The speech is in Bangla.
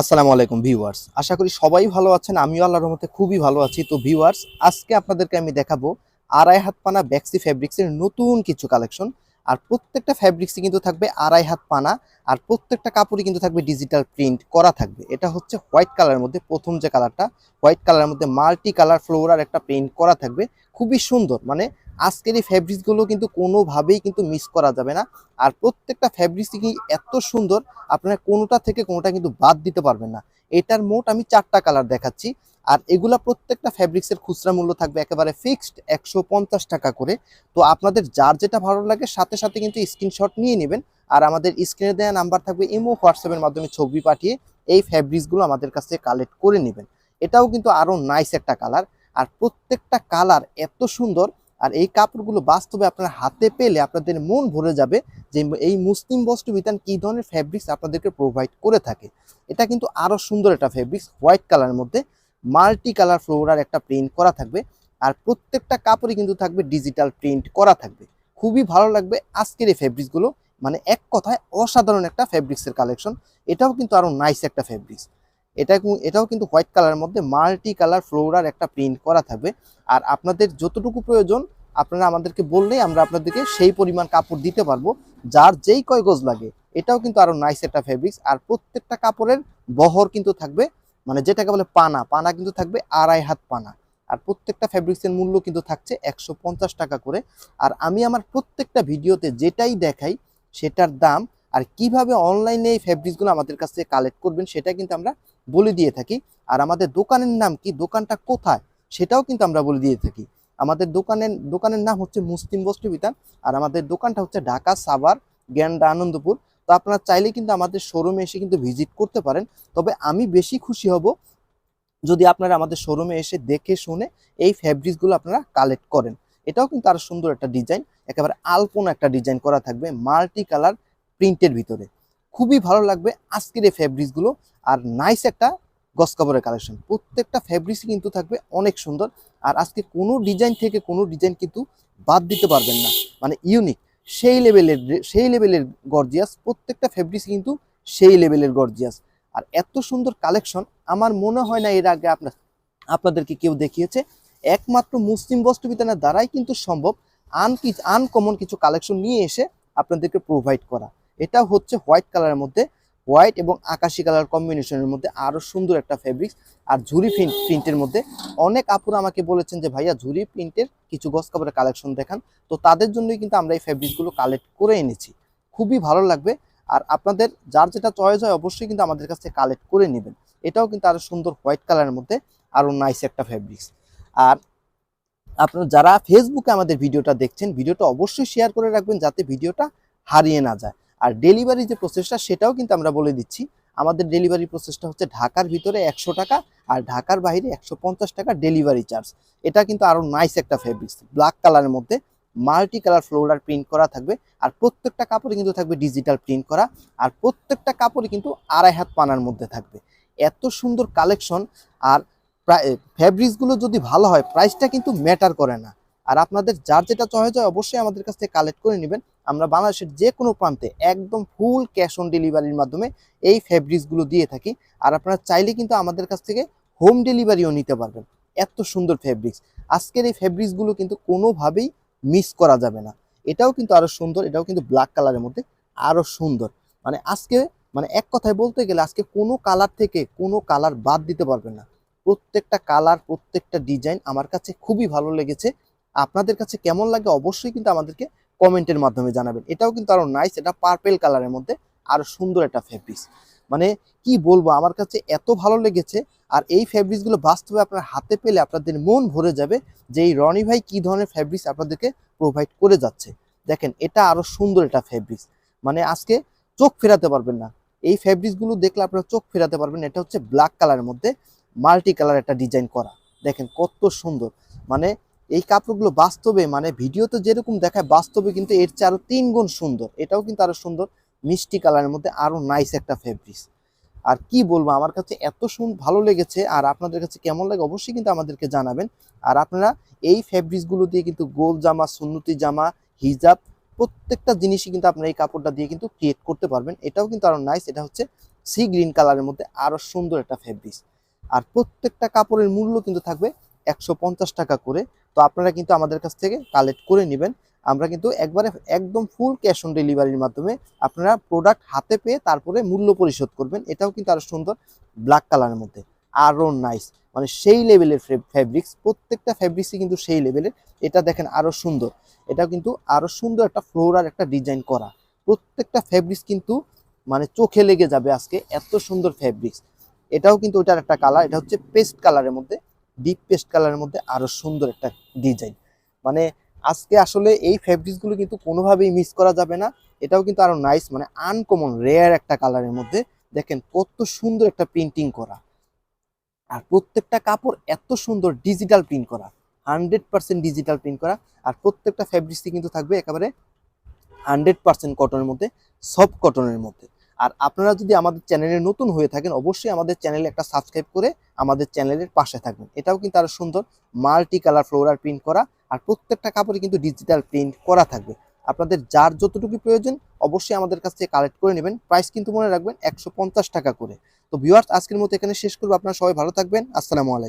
আসসালামু আলাইকুম ভিউয়ার্স। আশা করি সবাই ভালো আছেন, আমিও আল্লাহর রহমতে খুবই ভালো আছি। তো ভিউয়ার্স, আজকে আপনাদেরকে আমি দেখাবো আড়াই হাত পানা ব্যাক্সি ফ্যাব্রিক্সের নতুন কিছু কালেকশন আর প্রত্যেকটা ফ্যাব্রিক্সই কিন্তু থাকবে আড়াই হাত পানা, আর প্রত্যেকটা কাপড়ই কিন্তু থাকবে ডিজিটাল প্রিন্ট করা থাকবে। এটা হচ্ছে হোয়াইট কালারের মধ্যে প্রথম যে কালারটা হোয়াইট কালারের মধ্যে মাল্টি কালার ফ্লোরার একটা প্রিন্ট করা থাকবে। খুবই সুন্দর মানে আজকের এই ফ্যাব্রিক্সগুলো কিন্তু কোনোভাবেই কিন্তু মিস করা যাবে না। আর প্রত্যেকটা ফ্যাব্রিক্সই কি এত সুন্দর, আপনারা কোনোটা থেকে কোনোটা কিন্তু বাদ দিতে পারবেন না। এটার মোট আমি চারটা কালার দেখাচ্ছি। আর এগুলা প্রত্যেকটা ফ্যাব্রিক্সের খুচরা মূল্য থাকবে একেবারে ফিক্সড একশো পঞ্চাশ টাকা করে। তো আপনাদের যার যেটা ভালো লাগে, সাথে সাথে কিন্তু স্ক্রিনশট নিয়ে নেবেন। আর আমাদের স্ক্রিনে দেওয়া নাম্বার থাকবে ইমো হোয়াটসঅ্যাপের মাধ্যমে ছবি পাঠিয়ে এই ফ্যাব্রিক্সগুলো আমাদের কাছে কালেক্ট করে নেবেন। এটাও কিন্তু আরও নাইস একটা কালার আর প্রত্যেকটা কালার এত সুন্দর আর এই কাপড়গুলো বাস্তবে আপনার হাতে পেলে আপনাদের মন ভরে যাবে যে এই মুসলিম বস্ত্র বিতান কি ধরনের ফ্যাব্রিক্স আপনাদেরকে প্রোভাইড করে থাকে। এটা কিন্তু আরও সুন্দর একটা ফ্যাব্রিক্স হোয়াইট কালারের মধ্যে মাল্টি কালার ফ্লোরার একটা প্রিন্ট করা থাকবে আর প্রত্যেকটা কাপড়ই কিন্তু থাকবে ডিজিটাল প্রিন্ট করা থাকবে। খুবই ভালো লাগবে আজকের এই ফ্যাব্রিক্সগুলো মানে এক কথায় অসাধারণ একটা ফ্যাব্রিক্সের কালেকশন এটাও কিন্তু আরও নাইস একটা ফ্যাব্রিক্স এটা এটাও কিন্তু হোয়াইট কালারের মধ্যে মাল্টি কালার ফ্লোরার একটা প্রিন্ট করা থাকবে। আর আপনাদের যতটুকু প্রয়োজন, আপনারা আমাদেরকে বললেই আমরা আপনাদেরকে সেই পরিমাণ কাপড় দিতে পারব, যার যেই কয় গজ লাগে। এটাও কিন্তু আরও নাইস একটা ফেব্রিক্স আর প্রত্যেকটা কাপড়ের বহর কিন্তু থাকবে মানে যেটাকে বলে পানা পানা কিন্তু থাকবে আড়াই হাত পানা। আর প্রত্যেকটা ফ্যাব্রিক্সের মূল্য কিন্তু থাকছে একশো পঞ্চাশ টাকা করে। আর আমি আমার প্রত্যেকটা ভিডিওতে যেটাই দেখাই, সেটার দাম আর কীভাবে অনলাইনে এই ফ্যাব্রিক্সগুলো আমাদের কাছ থেকে কালেক্ট করবেন, সেটা কিন্তু আমরা বলে দিয়ে থাকি। আর আমাদের দোকানের নাম কি? দোকানটা কোথায়? সেটাও কিন্তু আমরা বলে দিয়ে থাকি। আমাদের দোকানের দোকানের নাম হচ্ছে মুসলিম বস্ত্র বিতান আর আমাদের দোকানটা হচ্ছে ঢাকা, সাভার, গ্যান্ডা, আনন্দপুর। তো আপনারা চাইলে কিন্তু আমাদের শোরুমে এসে কিন্তু ভিজিট করতে পারেন। তবে আমি বেশি খুশি হব যদি আপনারা আমাদের শোরুমে এসে দেখে শুনে এই ফ্যাব্রিক্সগুলো আপনারা কালেক্ট করেন। এটাও কিন্তু আরও সুন্দর একটা ডিজাইন। একেবারে আলপনা একটা ডিজাইন করা থাকবে মাল্টি কালার প্রিন্টের ভিতরে। খুবই ভালো লাগবে আজকের এই ফ্যাব্রিক্সগুলো আর নাইস একটা গস কাপড়ের কালেকশন প্রত্যেকটা ফ্যাব্রিক্সই কিন্তু থাকবে অনেক সুন্দর। আর আজকে কোনো ডিজাইন থেকে কোনো ডিজাইন কিন্তু বাদ দিতে পারবেন না। মানে ইউনিক সেই লেভেলের সেই লেভেলের গর্জিয়াস প্রত্যেকটা ফেব্রিক্স কিন্তু সেই লেভেলের গর্জিয়াস আর এত সুন্দর কালেকশন আমার মনে হয় না এর আগে আপনার আপনাদেরকে কেউ দেখিয়েছে। একমাত্র মুসলিম বস্ত্র বিতানের দ্বারাই কিন্তু সম্ভব। আন আনকমন কিছু কালেকশন নিয়ে এসে আপনাদেরকে প্রোভাইড করা। এটা হচ্ছে হোয়াইট কালারের মধ্যে, হোয়াইট এবং আকাশি কালার কম্বিনেশনের মধ্যে আরও সুন্দর একটা ফেব্রিক্স আর ঝুরি প্রিন্টের মধ্যে অনেক আপুরা আমাকে বলেছেন যে, ভাইয়া ঝুরি প্রিন্টের কিছু গস কাপড়ের কালেকশন দেখান। তো তাদের জন্যই কিন্তু আমরা এই ফ্যাব্রিক্সগুলো কালেক্ট করে এনেছি। খুবই ভালো লাগবে। আর আপনাদের যার যেটা চয়েস হয়, অবশ্যই কিন্তু আমাদের কাছ কালেক্ট করে নেবেন। এটাও কিন্তু আরও সুন্দর হোয়াইট কালারের মধ্যে আরও নাইস একটা ফ্যাব্রিক্স আর আপনারা যারা ফেসবুকে আমাদের ভিডিওটা দেখছেন, ভিডিওটা অবশ্যই শেয়ার করে রাখবেন যাতে ভিডিওটা হারিয়ে না যায়। আর ডেলিভারি যে প্রসেসটা সেটাও কিন্তু আমরা বলে দিচ্ছি। আমাদের ডেলিভারি প্রসেসটা হচ্ছে ঢাকার ভিতরে একশো টাকা আর ঢাকার বাইরে একশো পঞ্চাশ টাকা ডেলিভারি চার্জ এটা কিন্তু আরও নাইস একটা ফেব্রিক্স ব্ল্যাক কালারের মধ্যে মাল্টি কালার ফ্লোরার প্রিন্ট করা থাকবে আর প্রত্যেকটা কাপড়ে কিন্তু থাকবে ডিজিটাল প্রিন্ট করা আর প্রত্যেকটা কাপড়ে কিন্তু আড়াই হাত পানার মধ্যে থাকবে। এত সুন্দর কালেকশন আর ফ্যাব্রিক্সগুলো যদি ভালো হয় প্রাইসটা কিন্তু ম্যাটার করে না। আর আপনাদের যার যেটা চয়েস হয়, অবশ্যই আমাদের কাছ থেকে কালেক্ট করে নেবেন। আমরা বাংলাদেশের যে কোনো প্রান্তে একদম ফুল ক্যাশ অন ডেলিভারির মাধ্যমে এই ফ্যাব্রিক্সগুলো দিয়ে থাকি। আর আপনারা চাইলে কিন্তু আমাদের কাছ থেকে হোম ডেলিভারিও নিতে পারবেন। এত সুন্দর ফ্যাব্রিক্স আজকের এই ফ্যাব্রিক্সগুলো কিন্তু কোনোভাবেই মিস করা যাবে না। এটাও কিন্তু আরও সুন্দর, এটাও কিন্তু ব্ল্যাক কালারের মধ্যে আরও সুন্দর। মানে আজকে মানে এক কথায় বলতে গেলে আজকে কোনো কালার থেকে কোনো কালার বাদ দিতে পারবেন না। প্রত্যেকটা কালার প্রত্যেকটা ডিজাইন আমার কাছে খুবই ভালো লেগেছে। আপনাদের কাছে কেমন লাগে অবশ্যই কিন্তু আমাদেরকে কমেন্টের মাধ্যমে জানাবেন। এটাও কিন্তু আরও নাইস এটা পার্পেল কালারের মধ্যে আরও সুন্দর একটা ফেব্রিক্স মানে কি বলব, আমার কাছে এত ভালো লেগেছে আর এই ফেব্রিক্সগুলো বাস্তবে আপনার হাতে পেলে আপনাদের মন ভরে যাবে যে এই রনি ভাই কি ধরনের ফেব্রিক্স আপনাদেরকে প্রোভাইড করে যাচ্ছে। দেখেন, এটা আরও সুন্দর একটা ফেব্রিক্স মানে আজকে চোখ ফেরাতে পারবেন না। এই ফেব্রিক্সগুলো দেখলে আপনারা চোখ ফেরাতে পারবেন এটা হচ্ছে ব্ল্যাক কালারের মধ্যে মাল্টি কালার একটা ডিজাইন করা। দেখেন কত সুন্দর। মানে এই কাপড়গুলো বাস্তবে মানে ভিডিওতে যেরকম দেখায়, বাস্তবে কিন্তু এর চেয়ে আরও তিন গুণ সুন্দর। এটাও কিন্তু আরও সুন্দর। মিষ্টি কালারের মধ্যে আরও নাইস একটা ফেব্রিক্স আর কি বলব, আমার কাছে এত সুন ভালো লেগেছে, আর আপনাদের কাছে কেমন লাগে অবশ্যই কিন্তু আমাদেরকে জানাবেন। আর আপনারা এই ফেব্রিক্সগুলো দিয়ে কিন্তু গোল জামা, সুন্নতি জামা, হিজাব, প্রত্যেকটা জিনিসই কিন্তু আপনারা এই কাপড়টা দিয়ে কিন্তু ক্রিয়েট করতে পারবেন। এটাও কিন্তু আরও নাইস এটা হচ্ছে সি গ্রিন কালারের মধ্যে আরও সুন্দর একটা ফেব্রিক্স আর প্রত্যেকটা কাপড়ের মূল্য কিন্তু থাকবে একশো পঞ্চাশ টাকা করে। তো আপনারা কিন্তু আমাদের কাছ থেকে কালেক্ট করে নেবেন। আমরা কিন্তু একবারে একদম ফুল ক্যাশ অন ডেলিভারির মাধ্যমে আপনারা প্রোডাক্ট হাতে পেয়ে তারপরে মূল্য পরিশোধ করবেন। এটাও কিন্তু আরও সুন্দর ব্ল্যাক কালারের মধ্যে। আরও নাইস মানে সেই লেভেলের ফেব্রিক্স প্রত্যেকটা ফেব্রিক্সই কিন্তু সেই লেভেলের এটা দেখেন আরও সুন্দর। এটাও কিন্তু আরও সুন্দর একটা ফ্লোরার একটা ডিজাইন করা। প্রত্যেকটা ফেব্রিক্স কিন্তু মানে চোখে লেগে যাবে আজকে, এত সুন্দর ফেব্রিক্স এটাও কিন্তু ওটার একটা কালার এটা হচ্ছে পেস্ট কালারের মধ্যে। ডিপ পেস্ট কালারের মধ্যে আরও সুন্দর একটা ডিজাইন মানে আজকে আসলে এই ফেব্রিক্সগুলো কিন্তু কোনোভাবেই মিস করা যাবে না। এটাও কিন্তু আরও নাইস মানে আনকমন রেয়ার একটা কালারের মধ্যে দেখেন কত সুন্দর একটা প্রিন্টিং করা। আর প্রত্যেকটা কাপড় এত সুন্দর ডিজিটাল প্রিন্ট করা হান্ড্রেড পার্সেন্ট ডিজিটাল প্রিন্ট করা। আর প্রত্যেকটা ফ্যাব্রিক্সই কিন্তু থাকবে একেবারে হান্ড্রেড পার্সেন্ট কটনের মধ্যে সফট কটনের মধ্যে। আর আপনারা যদি আমাদের চ্যানেলে নতুন হয়ে থাকেন, অবশ্যই আমাদের চ্যানেলে একটা সাবস্ক্রাইব করে আমাদের চ্যানেলের পাশে থাকবেন। এটাও কিন্তু আরও সুন্দর মাল্টি কালার ফ্লোরার প্রিন্ট করা আর প্রত্যেকটা কাপড়ে কিন্তু ডিজিটাল প্রিন্ট করা থাকবে। আপনাদের যার যতটুকু প্রয়োজন, অবশ্যই আমাদের কাছ থেকে কালেক্ট করে নেবেন। প্রাইস কিন্তু মনে রাখবেন একশো পঞ্চাশ টাকা করে। তো ভিউয়ার্স আজকের মতো এখানে শেষ করব। আপনারা সবাই ভালো থাকবেন। আসসালামু আলাইকুম।